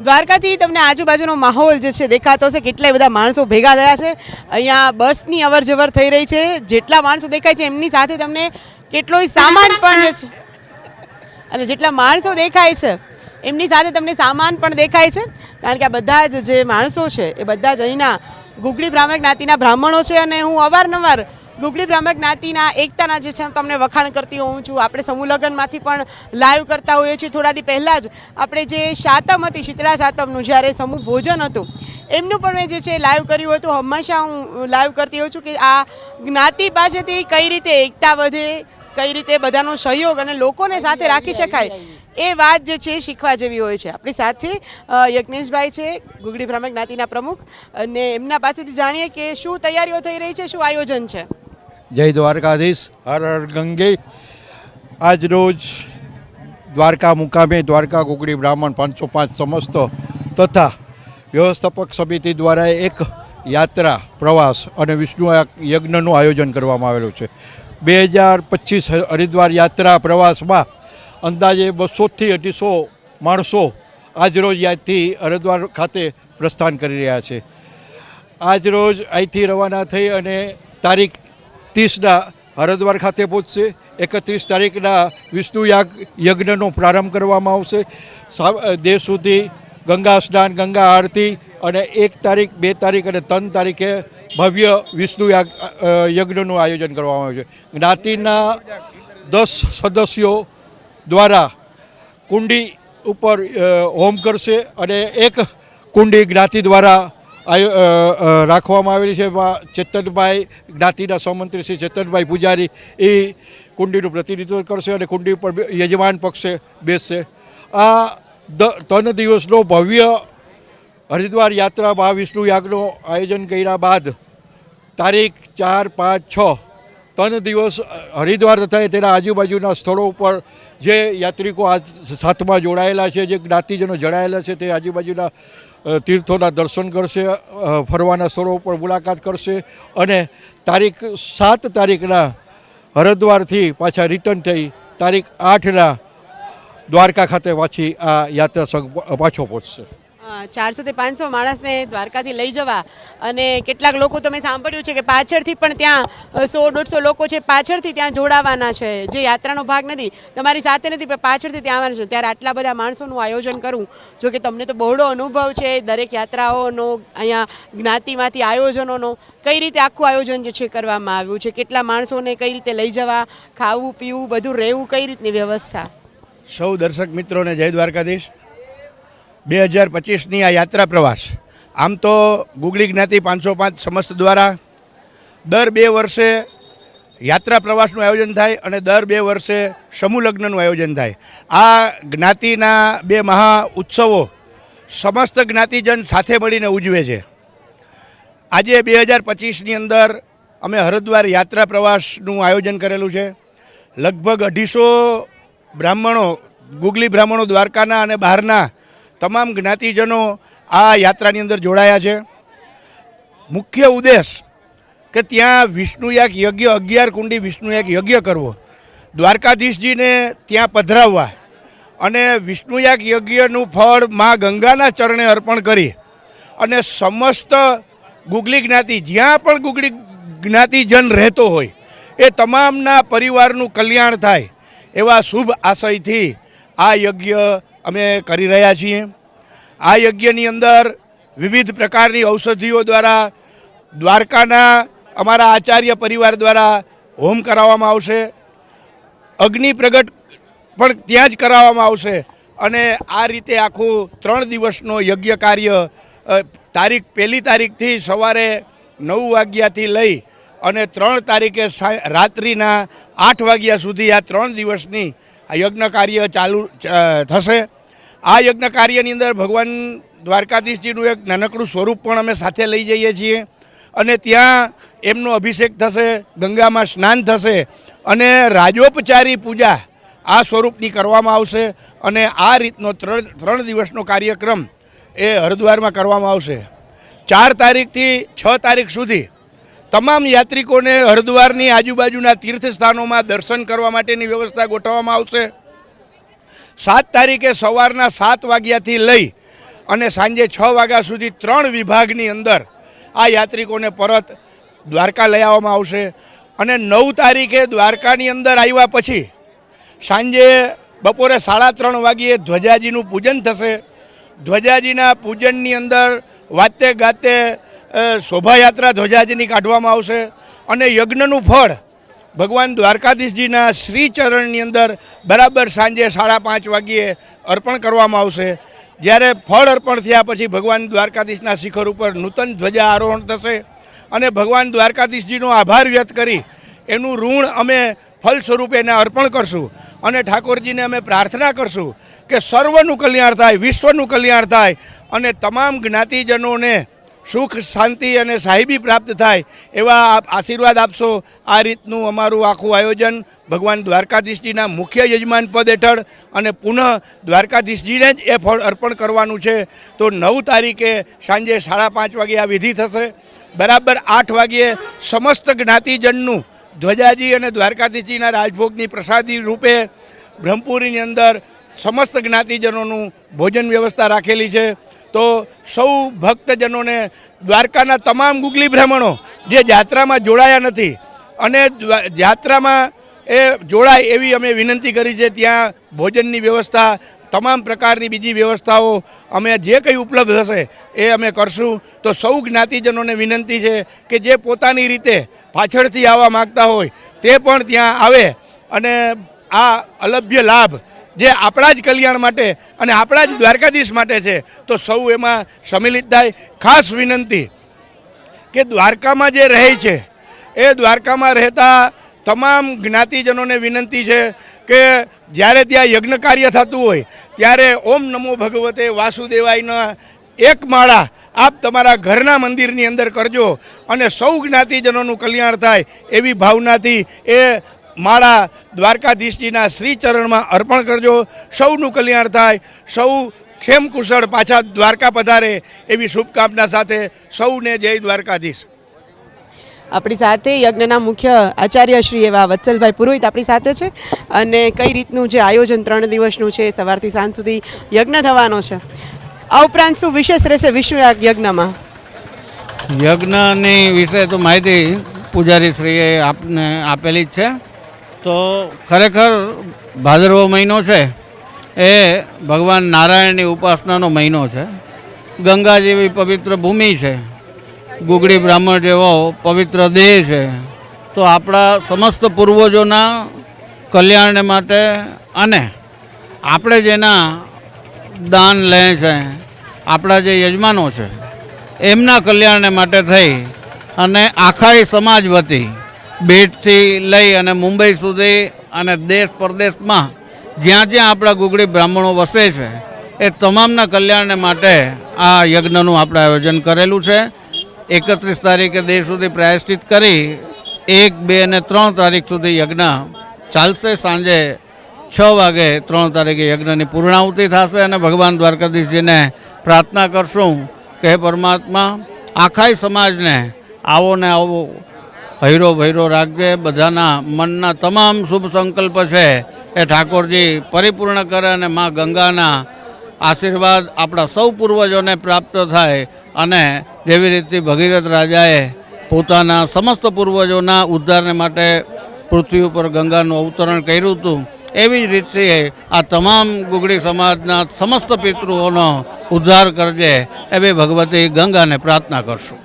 દ્વારકાથી તમને આજુબાજુનો માહોલ જે છે દેખાતો છે કેટલાય બધા માણસો ભેગા થયા છે. અહીંયા બસની અવર જવર થઈ રહી છે. જેટલા માણસો દેખાય છે, એમની સાથે તમને કેટલોય સામાન પણ છે અને જેટલા માણસો દેખાય છે, એમની સાથે તમને સામાન પણ દેખાય છે. કારણ કે આ બધા જ જે માણસો છે, એ બધા જ અહીંના ગુગળી બ્રાહ્મણ જ્ઞાતિના બ્રાહ્મણો છે અને હું અવારનવાર ગુગળી બ્રાહ્મણ જ્ઞાતિના એકતાના જે છે તમને વખાણ કરતી હોઉં છું. આપણે સમૂહ લગ્નમાંથી પણ લાઈવ કરતા હોઈએ છીએ. થોડા દી પહેલાં જ આપણે જે સાતમ હતી, શીતળા સાતમનું, જ્યારે સમૂહ ભોજન હતું, એમનું પણ મેં જે છે લાઈવ કર્યું હતું. હંમેશા હું લાઈવ કરતી હોઉં છું કે આ જ્ઞાતિ પાસેથી કઈ રીતે એકતા વધે, કઈ રીતે બધાનો સહયોગ અને લોકોને સાથે રાખી શકાય, એ વાત જે છે, શીખવા જેવી હોય છે. આપણી સાથે યજ્ઞેશભાઈ છે ગુગડી બ્રાહ્મણ જ્ઞાતિના પ્રમુખ અને એમના પાસેથી જાણીએ કે શું તૈયારીઓ થઈ રહી છે, શું આયોજન છે? જય દ્વારકાધીશ. હર હર ગંગે. આજ રોજ દ્વારકા મુકામે દ્વારકા ગુગડી બ્રાહ્મણ પાંચસો પાંચ સમસ્ત તથા વ્યવસ્થાપક સમિતિ દ્વારા એક યાત્રા, પ્રવાસ અને વિષ્ણુ યજ્ઞનું આયોજન કરવામાં આવેલું છે. બે હજાર પચીસ હરિદ્વાર યાત્રા પ્રવાસમાં અંદાજે બસોથી અઢીસો માણસો આજરોજ યાદથી હરિદ્વાર ખાતે પ્રસ્થાન કરી રહ્યા છે. આજ રોજ અહીંથી રવાના થઈ અને તારીખ ત્રીસના હરિદ્વાર ખાતે પહોંચશે. એકત્રીસ તારીખના વિષ્ણુ યાગ યજ્ઞનો પ્રારંભ કરવામાં આવશે. દેશ સુધી ગંગા સ્નાન, ગંગા આરતી અને એક તારીખ, બે તારીખ અને ત્રણ તારીખે ભવ્ય વિષ્ણુ યાગ યજ્ઞનું આયોજન કરવામાં આવ્યું છે. જ્ઞાતિના દસ સદસ્યો દ્વારા કુંડી ઉપર હોમ કરશે અને એક કુંડી જ્ઞાતિ દ્વારા રાખવામાં આવેલી છે ચેતનભાઈ, જ્ઞાતિના સહમંત્રી શ્રી ચેતનભાઈ પૂજારી, એ કુંડીનું પ્રતિનિધિત્વ કરશે અને કુંડી ઉપર યજમાન પક્ષે બેસશે. આ ત્રણ દિવસનો ભવ્ય હરિદ્વાર યાત્રા મહાવિષ્ણુ યાગનું આયોજન કર્યા બાદ તારીખ ચાર પાંચ છ ત્રણ દિવસ હરિદ્વાર તથા તેના આજુબાજુના સ્થળો ઉપર જે યાત્રિકો આ સાથમાં જોડાયેલા છે, જે જ્ઞાતિજનો જોડાયેલા છે, તે આજુબાજુના તીર્થોના દર્શન કરશે ફરવાના સ્થળો ઉપર મુલાકાત કરશે અને તારીખ સાત તારીખના હરિદ્વારથી પાછા રિટર્ન થઈ તારીખ આઠના દ્વારકા ખાતે પાછી આ યાત્રા પાછો પહોંચશે. ચારસો થી પાંચસો માણસને દ્વારકાથી લઈ જવા. અને કેટલાક લોકો તમે સાંભળ્યું છે કે પાછળથી પણ ત્યાં સો દોઢસો લોકો છે પાછળથી ત્યાં જોડાવાના છે. જે યાત્રાનો ભાગ નથી, તમારી સાથે નથી, પણ પાછળથી ત્યાં આવવાના છે. ત્યારે આટલા બધા માણસોનું આયોજન કરવું જો કે તમને તો બહોળો અનુભવ છે દરેક યાત્રાઓનો, અહીંયા જ્ઞાતિમાંથી આયોજનોનો. કઈ રીતે આખું આયોજન જે છે કરવામાં આવ્યું છે? કેટલા માણસોને કઈ રીતે લઈ જવા? ખાવું, પીવું, બધું રહેવું, કઈ રીતની વ્યવસ્થા? સૌ દર્શક મિત્રોને જય દ્વારકાધીશ. બે હજાર પચીસની આ યાત્રા પ્રવાસ. આમ તો ગુગલી જ્ઞાતિ પાંચસો પાંચ સમસ્ત દ્વારા દર બે વર્ષે યાત્રા પ્રવાસનું આયોજન થાય અને દર બે વર્ષે સમૂહ લગ્નનું આયોજન થાય. આ જ્ઞાતિના બે મહા ઉત્સવો સમસ્ત જ્ઞાતિજન સાથે મળીને ઉજવે છે. આજે બે હજાર પચીસની અંદર અમે હરિદ્વાર યાત્રા પ્રવાસનું આયોજન કરેલું છે. લગભગ અઢીસો બ્રાહ્મણો, ગુગલી બ્રાહ્મણો દ્વારકાના અને બહારના તમામ જ્ઞાતિજનો આ યાત્રાની અંદર જોડાયા છે. મુખ્ય ઉદ્દેશ કે ત્યાં વિષ્ણુયાક યજ્ઞ, અગિયાર કુંડી વિષ્ણુયાક યજ્ઞ કરવો. દ્વારકાધીશજીને ત્યાં પધરાવવા અને વિષ્ણુયાક યજ્ઞનું ફળ મા ગંગાના ચરણે અર્પણ કરી અને સમસ્ત ગુગલી જ્ઞાતિ, જ્યાં પણ ગુગલી જ્ઞાતિજન રહેતો હોય, એ તમામના પરિવારનું કલ્યાણ થાય એવા શુભ આશયથી આ યજ્ઞ અમે કરી રહ્યા છીએ. આ યજ્ઞની અંદર વિવિધ પ્રકારની ઔષધિઓ દ્વારા દ્વારકાના અમારા આચાર્ય પરિવાર દ્વારા હોમ કરાવવામાં આવશે. અગ્નિ પ્રગટ પણ ત્યાં જ કરાવવામાં આવશે. અને આ રીતે આખું ત્રણ દિવસનો યજ્ઞ કાર્ય તારીખ પહેલી તારીખથી સવારે નવ વાગ્યાથી લઈ અને ત્રણ તારીખે રાત્રિના આઠ વાગ્યા સુધી આ ત્રણ દિવસની આ યજ્ઞ કાર્ય ચાલુ થશે. આ યજ્ઞ કાર્યની અંદર ભગવાન દ્વારકાધીશજીનું એક નાનકડું સ્વરૂપ પણ અમે સાથે લઈ જઈએ છીએ. અને ત્યાં એમનો અભિષેક થશે, ગંગામાં સ્નાન થશે અને રાજોપચારી પૂજા આ સ્વરૂપની કરવામાં આવશે અને આ રીતનો ત્રણ ત્રણ દિવસનો કાર્યક્રમ એ હરિદ્વારમાં કરવામાં આવશે. ચાર તારીખથી છ તારીખ સુધી તમામ યાત્રિકોને હરિદ્વારની આજુબાજુના તીર્થસ્થાનોમાં દર્શન કરવા માટેની વ્યવસ્થા ગોઠવવામાં આવશે. સાત તારીખે સવારના સાત વાગ્યાથી લઈ અને સાંજે છ વાગ્યા સુધી ત્રણ વિભાગની અંદર આ યાત્રિકોને પરત દ્વારકા લઈ આવવામાં આવશે અને નવ તારીખે દ્વારકાની અંદર આવ્યા પછી સાંજે બપોરે સાડા ત્રણ વાગ્યે ધ્વજાજીનું પૂજન થશે. ધ્વજાજીના પૂજનની અંદર વાતે ગાતે શોભાયાત્રા ધ્વજાજીની કાઢવામાં આવશે અને યજ્ઞનું ફળ ભગવાન દ્વારકાધીશજીના શ્રીચરણની અંદર બરાબર સાંજે સાડા પાંચ વાગ્યે અર્પણ કરવામાં આવશે. જ્યારે ફળ અર્પણ થયા પછી ભગવાન દ્વારકાધીશના શિખર ઉપર નૂતન ધ્વજા આરોહણ થશે અને ભગવાન દ્વારકાધીશજીનો આભાર વ્યક્ત કરી એનું ઋણ અમે ફલ સ્વરૂપે એને અર્પણ કરશું અને ઠાકોરજીને અમે પ્રાર્થના કરશું કે સર્વનું કલ્યાણ થાય, વિશ્વનું કલ્યાણ થાય અને તમામ જ્ઞાતિજનોને સુખ, શાંતિ અને સાહેબી પ્રાપ્ત થાય એવા આશીર્વાદ આપશો. આ રીતનું અમારું આખું આયોજન ભગવાન દ્વારકાધીશજીના મુખ્ય યજમાન પદ હેઠળ અને પુનઃ દ્વારકાધીશજીને જ એ ફળ અર્પણ કરવાનું છે. તો નવ તારીખે સાંજે સાડા પાંચ વાગે આ વિધિ થશે. બરાબર આઠ વાગ્યે સમસ્ત જ્ઞાતિજનનું ધ્વજાજી અને દ્વારકાધીશજીના રાજભોગની પ્રસાદી રૂપે બ્રહ્મપુરીની અંદર સમસ્ત જ્ઞાતિજનોનું ભોજન વ્યવસ્થા રાખેલી છે. તો સૌ ભક્તજનોને દ્વારકાના તમામ ગુગલી બ્રાહ્મણો જે જાત્રામાં જોડાયા નથી અને જાત્રામાં એ જોડાય એવી અમે વિનંતી કરી છે, ત્યાં ભોજનની વ્યવસ્થા, તમામ પ્રકારની બીજી વ્યવસ્થાઓ અમે જે કંઈ ઉપલબ્ધ હશે એ અમે કરશું. તો સૌ જ્ઞાતિજનોને વિનંતી છે કે જે પોતાની રીતે પાછળથી આવવા માગતા હોય તે પણ ત્યાં આવે અને આ અલભ્ય લાભ જે આપણા જ કલ્યાણ માટે અને આપણા જ દ્વારકાધીશ માટે છે, તો સૌ એમાં સંમિલિત થાય. ખાસ વિનંતી કે દ્વારકામાં જે રહે છે, એ દ્વારકામાં રહેતા તમામ જ્ઞાતિજનોને વિનંતી છે કે જ્યારે ત્યાં યજ્ઞ કાર્ય થતું હોય, ત્યારે ઓમ નમો ભગવતે વાસુદેવાયના એક માળા આપ તમારા ઘરના મંદિરની અંદર કરજો અને સૌ જ્ઞાતિજનોનું કલ્યાણ થાય એવી ભાવનાથી એ માળા દ્વારકાધીશજીના શ્રી ચરણમાં અર્પણ કરજો. સૌનું કલ્યાણ થાય. સૌ ક્ષેમ કુશળ પાછા દ્વારકા પધારે એવી શુભકામના સાથે સૌને જય દ્વારકાધીશ. આપણી સાથે યજ્ઞના મુખ્ય આચાર્ય શ્રી એવા વત્સલભાઈ પુરોહિત આપણી સાથે છે અને કઈ રીતનું જે આયોજન ત્રણ દિવસનું છે સવારથી સાંજ સુધી યજ્ઞ થવાનો છે. આ ઉપરાંત શું વિશેષ રહેશે વિશ્વ યજ્ઞમાં? યજ્ઞની વિશે તો માહિતી પૂજારી શ્રીએ આપને આપેલી જ છે. તો ખરેખર ભાદરવો મહિનો છે. એ ભગવાન નારાયણની ઉપાસનાનો મહિનો છે. ગંગા જેવી પવિત્ર ભૂમિ છે. ગુગળી બ્રાહ્મણ જેવો પવિત્ર દેહ છે. તો આપણા સમસ્ત પૂર્વજોના કલ્યાણ માટે અને આપણે જેના દાન લે છે, આપણા જે યજમાનો છે, એમના કલ્યાણને માટે થઈ અને આખાય સમાજ વતી બેટથી લઈ અને મુંબઈ સુધી અને દેશ પરદેશમાં જ્યાં જ્યાં આપણા ગુગળી બ્રાહ્મણો વસે છે, એ તમામના કલ્યાણને માટે આ યજ્ઞનું આપણે આયોજન કરેલું છે. એકત્રીસ તારીખે દેશ સુધી પ્રાયશ્ચિત કરી, એક, બે અને ત્રણ તારીખ સુધી યજ્ઞ ચાલશે. સાંજે છ વાગે ત્રણ તારીખે યજ્ઞની પૂર્ણાહુતિ થશે અને ભગવાન દ્વારકાધીશજીને પ્રાર્થના કરશું કે પરમાત્મા, આખાય સમાજને આવો ને આવો હૈરો ભૈરો રાખજે બધાના મનના તમામ શુભ સંકલ્પ છે એ ઠાકોરજી પરિપૂર્ણ કરે અને મા ગંગાના આશીર્વાદ આપણા સૌ પૂર્વજોને પ્રાપ્ત થાય અને જેવી રીતે ભગીરથ રાજાએ પોતાના સમસ્ત પૂર્વજોના ઉદ્ધારને માટે પૃથ્વી ઉપર ગંગાનું અવતરણ કર્યું હતું. એવી જ રીતે આ તમામ ગુગળી સમાજના સમસ્ત પિતૃઓનો ઉદ્ધાર કરજે એવી ભગવતી ગંગાને પ્રાર્થના કરશું.